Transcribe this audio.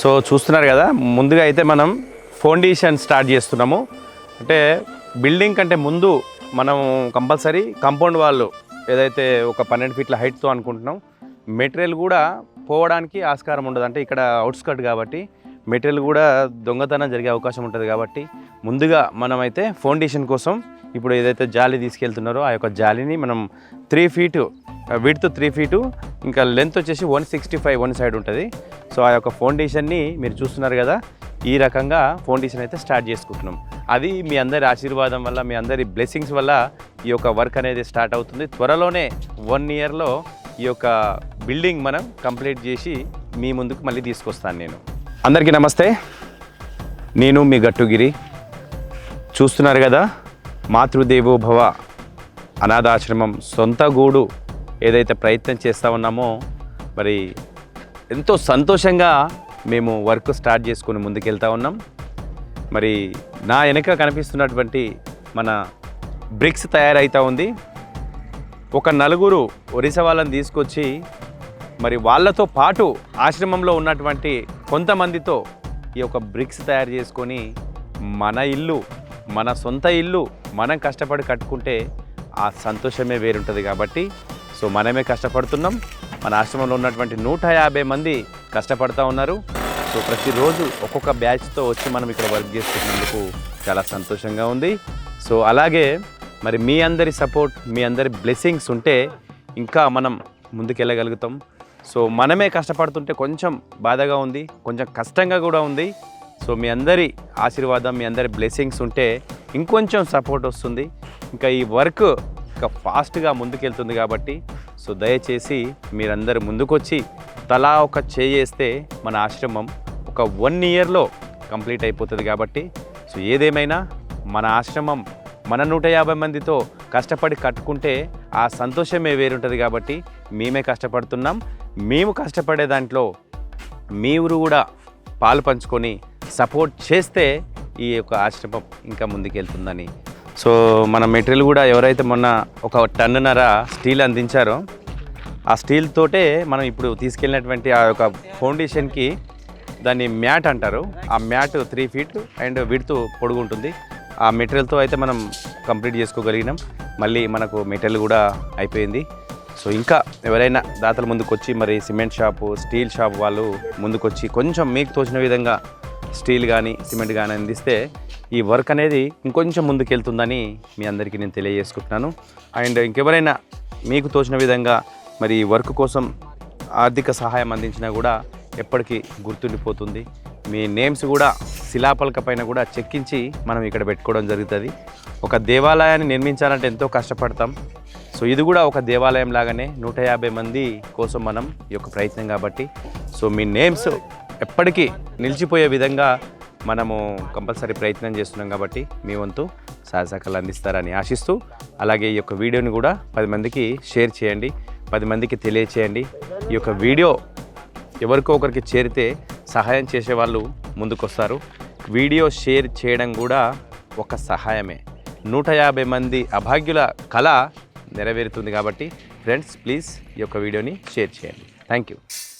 So చూస్తున్నారు కదా ముందుగా అయితే మనం ఫౌండేషన్ స్టార్ట్ చేస్తున్నాము. అంటే బిల్డింగ్ కంటే ముందు మనం కంపల్సరీ కాంపౌండ్ వాళ్ళు ఏదైతే ఒక పన్నెండు ఫీట్ల హైట్తో అనుకుంటున్నాం మెటీరియల్ కూడా పోవడానికి ఆస్కారం ఉండదు. అంటే ఇక్కడ అవుట్స్కట్ కాబట్టి మెటీరియల్ కూడా దొంగతనం జరిగే అవకాశం ఉంటుంది కాబట్టి ముందుగా మనమైతే ఫౌండేషన్ కోసం ఇప్పుడు ఏదైతే జాలి తీసుకెళ్తున్నారో ఆ యొక్క జాలిని మనం three feet width three feet ఇంకా లెంత్ వచ్చేసి one sixty five one side ఉంటుంది. సో ఆ యొక్క ఫౌండేషన్ని మీరు చూస్తున్నారు కదా ఈ రకంగా ఫౌండేషన్ అయితే స్టార్ట్ చేసుకుంటున్నాం. అది మీ అందరి ఆశీర్వాదం వల్ల మీ అందరి బ్లెస్సింగ్స్ వల్ల ఈ యొక్క వర్క్ అనేది స్టార్ట్ అవుతుంది. త్వరలోనే వన్ ఇయర్లో ఈ యొక్క బిల్డింగ్ మనం కంప్లీట్ చేసి మీ ముందుకు మళ్ళీ తీసుకొస్తాను నేను. అందరికీ నమస్తే. నేను మీ గట్టుగిరి. చూస్తున్నారు కదా మాతృదేవోభవ అనాథాశ్రమం సొంత గూడు ఏదైతే ప్రయత్నం చేస్తూ ఉన్నామో మరి ఎంతో సంతోషంగా మేము వర్క్ స్టార్ట్ చేసుకుని ముందుకెళ్తా ఉన్నాం. మరి నా వెనక కనిపిస్తున్నటువంటి మన బ్రిక్స్ తయారైతా ఉంది. ఒక నలుగురు ఒరిసా వాళ్ళని తీసుకొచ్చి మరి వాళ్ళతో పాటు ఆశ్రమంలో ఉన్నటువంటి కొంతమందితో ఈ యొక్క బ్రిక్స్ తయారు చేసుకొని మన ఇల్లు మన సొంత ఇల్లు మనం కష్టపడి కట్టుకుంటే ఆ సంతోషమే వేరుంటుంది కాబట్టి సో మనమే కష్టపడుతున్నాం. మన ఆశ్రమంలో ఉన్నటువంటి నూట యాభై మంది కష్టపడుతూ ఉన్నారు. సో ప్రతిరోజు ఒక్కొక్క బ్యాచ్తో వచ్చి మనం ఇక్కడ వర్క్ చేసుకున్నందుకు చాలా సంతోషంగా ఉంది. సో అలాగే మరి మీ అందరి సపోర్ట్ మీ అందరి బ్లెస్సింగ్స్ ఉంటే ఇంకా మనం ముందుకెళ్ళగలుగుతాం. సో మనమే కష్టపడుతుంటే కొంచెం బాధగా ఉంది కొంచెం కష్టంగా కూడా ఉంది. సో మీ అందరి ఆశీర్వాదం మీ అందరి బ్లెస్సింగ్స్ ఉంటే ఇంకొంచెం సపోర్ట్ వస్తుంది. ఇంకా ఈ వర్క్ ఇంకా ఫాస్ట్గా ముందుకెళ్తుంది కాబట్టి సో దయచేసి మీరందరూ ముందుకొచ్చి తలా ఒక చేయేస్తే మన ఆశ్రమం ఒక వన్ ఇయర్లో కంప్లీట్ అయిపోతుంది కాబట్టి సో ఏదేమైనా మన ఆశ్రమం మన నూట యాభై మందితో కష్టపడి కట్టుకుంటే ఆ సంతోషమే వేరుంటుంది కాబట్టి మేమే కష్టపడుతున్నాం. మేము కష్టపడే దాంట్లో మీ ఊరు కూడా పాలు పంచుకొని సపోర్ట్ చేస్తే ఈ యొక్క ఆశ్రమం ఇంకా ముందుకెళ్తుందని సో మన మెటీరియల్ కూడా ఎవరైతే మొన్న ఒక టన్నున్నర స్టీల్ అందించారో ఆ స్టీల్ తోటే మనం ఇప్పుడు తీసుకెళ్ళినటువంటి ఆ యొక్క ఫౌండేషన్కి దాన్ని మ్యాట్ అంటారు. ఆ మ్యాట్ త్రీ ఫీట్ అండ్ విడుతు పొడుగు ఉంటుంది ఆ మెటీరియల్తో అయితే మనం కంప్లీట్ చేసుకోగలిగినాం. మళ్ళీ మనకు మెటీరియల్ కూడా అయిపోయింది. సో ఇంకా ఎవరైనా దాతల ముందుకొచ్చి మరి సిమెంట్ షాపు స్టీల్ షాప్ వాళ్ళు ముందుకొచ్చి కొంచెం మీకు తోచిన విధంగా స్టీల్ కానీ సిమెంట్ కానీ అందిస్తే ఈ వర్క్ అనేది ఇంకొంచెం ముందుకెళ్తుందని మీ అందరికీ నేను తెలియజేసుకుంటున్నాను. అండ్ ఇంకెవరైనా మీకు తోచిన విధంగా మరి ఈ వర్క్ కోసం ఆర్థిక సహాయం అందించినా కూడా ఎప్పటికీ గుర్తుండిపోతుంది. మీ నేమ్స్ కూడా శిలాపలక పైన కూడా చెక్కించి మనం ఇక్కడ పెట్టుకోవడం జరుగుతుంది. ఒక దేవాలయాన్ని నిర్మించాలంటే ఎంతో కష్టపడతాం. సో ఇది కూడా ఒక దేవాలయం లాగానే నూట యాభై మంది కోసం మనం ఈ యొక్క ప్రయత్నం కాబట్టి. సో మీ నేమ్స్ ఎప్పటికీ నిలిచిపోయే విధంగా మనము కంపల్సరీ ప్రయత్నం చేస్తున్నాం కాబట్టి మీ వంతు సహసకాలు అందిస్తారని ఆశిస్తూ అలాగే ఈ యొక్క వీడియోని కూడా పది మందికి షేర్ చేయండి పది మందికి తెలియచేయండి. ఈ యొక్క వీడియో ఎవరికో ఒకరికి చేరితే సహాయం చేసే వాళ్ళు ముందుకొస్తారు. వీడియో షేర్ చేయడం కూడా ఒక సహాయమే. నూట యాభై మంది అభాగ్యుల కళ నెరవేరుతుంది కాబట్టి ఫ్రెండ్స్ ప్లీజ్ ఈ యొక్క వీడియోని షేర్ చేయండి. Thank you.